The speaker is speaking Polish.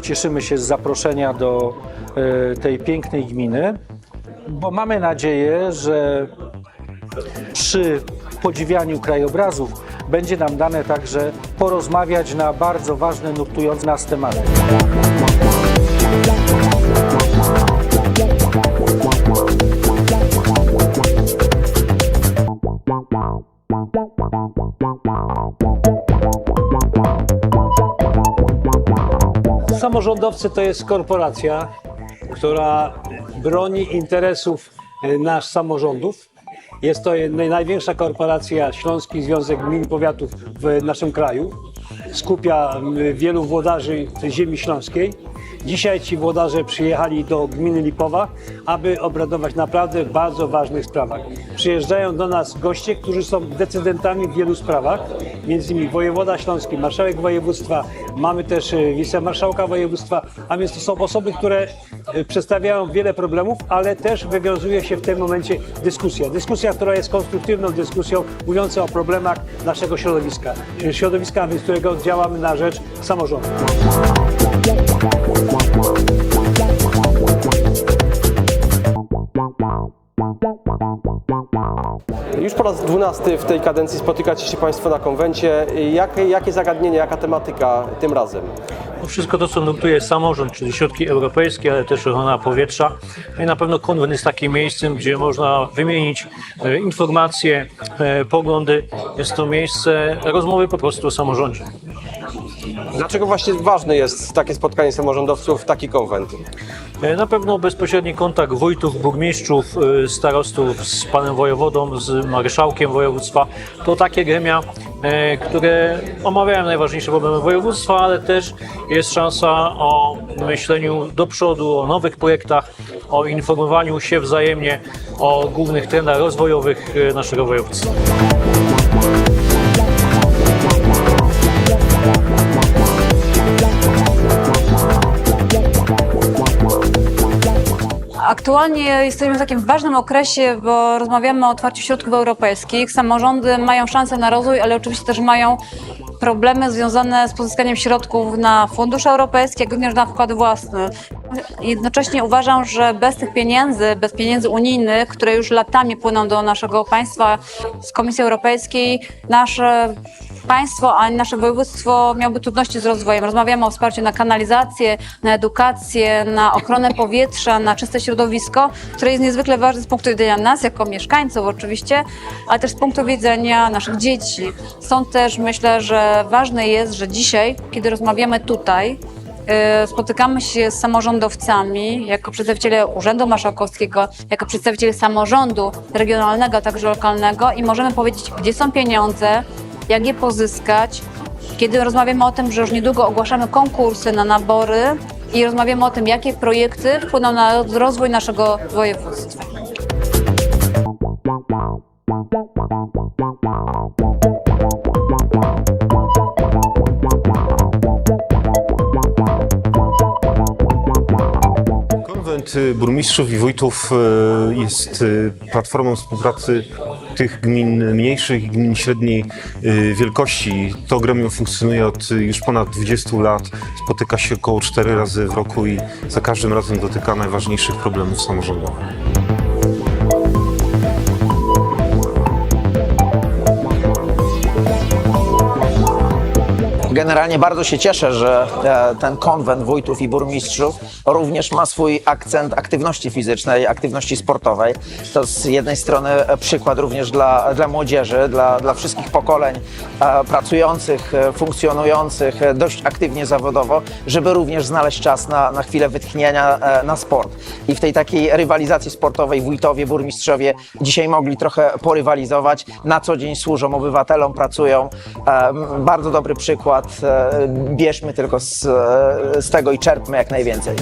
cieszymy się z zaproszenia do e, tej pięknej gminy, bo mamy nadzieję, że przy podziwianiu krajobrazów będzie nam dane także porozmawiać na bardzo ważne, nurtujące nas tematy. Samorządowcy to jest korporacja, która broni interesów e, nasz samorządów. Jest to naj- największa korporacja Śląski Związek Gmin Powiatów w naszym kraju. Skupia wielu włodarzy ziemi śląskiej. Dzisiaj ci włodarze przyjechali do gminy Lipowa, aby obradować naprawdę bardzo ważnych sprawach. Przyjeżdżają do nas goście, którzy są decydentami w wielu sprawach, między innymi wojewoda śląski, marszałek województwa, mamy też e, wicemarszałka województwa, a więc to są osoby, które e, przedstawiają wiele problemów, ale też wywiązuje się w tym momencie dyskusja. Dyskusja, która jest konstruktywną dyskusją, mówiącą o problemach naszego środowiska, czyli środowiska, z którego działamy na rzecz samorządu. Już po raz 12 w tej kadencji spotykacie się Państwo na konwencie. Jakie, jakie zagadnienie, jaka tematyka tym razem? No Wszystko to, co nurtuje samorząd, czyli środki europejskie, ale też ochrona powietrza. No i na pewno konwent jest takim miejscem, gdzie można wymienić e, informacje, e, poglądy. Jest to miejsce rozmowy po prostu o samorządzie. Dlaczego właśnie ważne jest takie spotkanie samorządowców, taki konwent? E, Na pewno bezpośredni kontakt wójtów, burmistrzów, e, starostów z panem wojewodą, z marszałkiem województwa to takie gremia, e, które omawiają najważniejsze problemy województwa, ale też jest szansa o myśleniu do przodu, o nowych projektach, o informowaniu się wzajemnie o głównych trendach rozwojowych naszego województwa. Aktualnie jesteśmy w takim ważnym okresie, bo rozmawiamy o otwarciu środków europejskich. Samorządy mają szansę na rozwój, ale oczywiście też mają problemy związane z pozyskaniem środków na fundusze europejskie, jak również na wkład własny. Jednocześnie uważam, że bez tych pieniędzy, bez pieniędzy unijnych, które już latami płyną do naszego państwa z Komisji Europejskiej, nasze państwo, a nasze województwo miałoby trudności z rozwojem. Rozmawiamy o wsparciu na kanalizację, na edukację, na ochronę powietrza, na czyste środowisko, które jest niezwykle ważne z punktu widzenia nas jako mieszkańców oczywiście, ale też z punktu widzenia naszych dzieci. Stąd też myślę, że ważne jest, że dzisiaj, kiedy rozmawiamy tutaj, y, spotykamy się z samorządowcami jako przedstawiciele Urzędu Marszałkowskiego, jako przedstawiciele samorządu regionalnego, a także lokalnego i możemy powiedzieć, gdzie są pieniądze, jak je pozyskać, kiedy rozmawiamy o tym, że już niedługo ogłaszamy konkursy na nabory i rozmawiamy o tym, jakie projekty wpłyną na rozwój naszego województwa. Konwent burmistrzów i wójtów y, jest y, platformą współpracy tych gmin mniejszych i gmin średniej y, wielkości. To gremium funkcjonuje od już ponad 20 lat. Spotyka się około 4 razy w roku i za każdym razem dotyka najważniejszych problemów samorządowych. Generalnie bardzo się cieszę, że e, ten konwent wójtów i burmistrzów również ma swój akcent aktywności fizycznej, aktywności sportowej. To z jednej strony e, przykład również dla, dla młodzieży, dla, dla wszystkich pokoleń e, pracujących, funkcjonujących dość aktywnie zawodowo, żeby również znaleźć czas na, na chwilę wytchnienia na sport. I w tej takiej rywalizacji sportowej wójtowie, burmistrzowie dzisiaj mogli trochę porywalizować. Na co dzień służą obywatelom, pracują. Bardzo dobry przykład. E, Bierzmy tylko z, e, z tego i czerpmy jak najwięcej.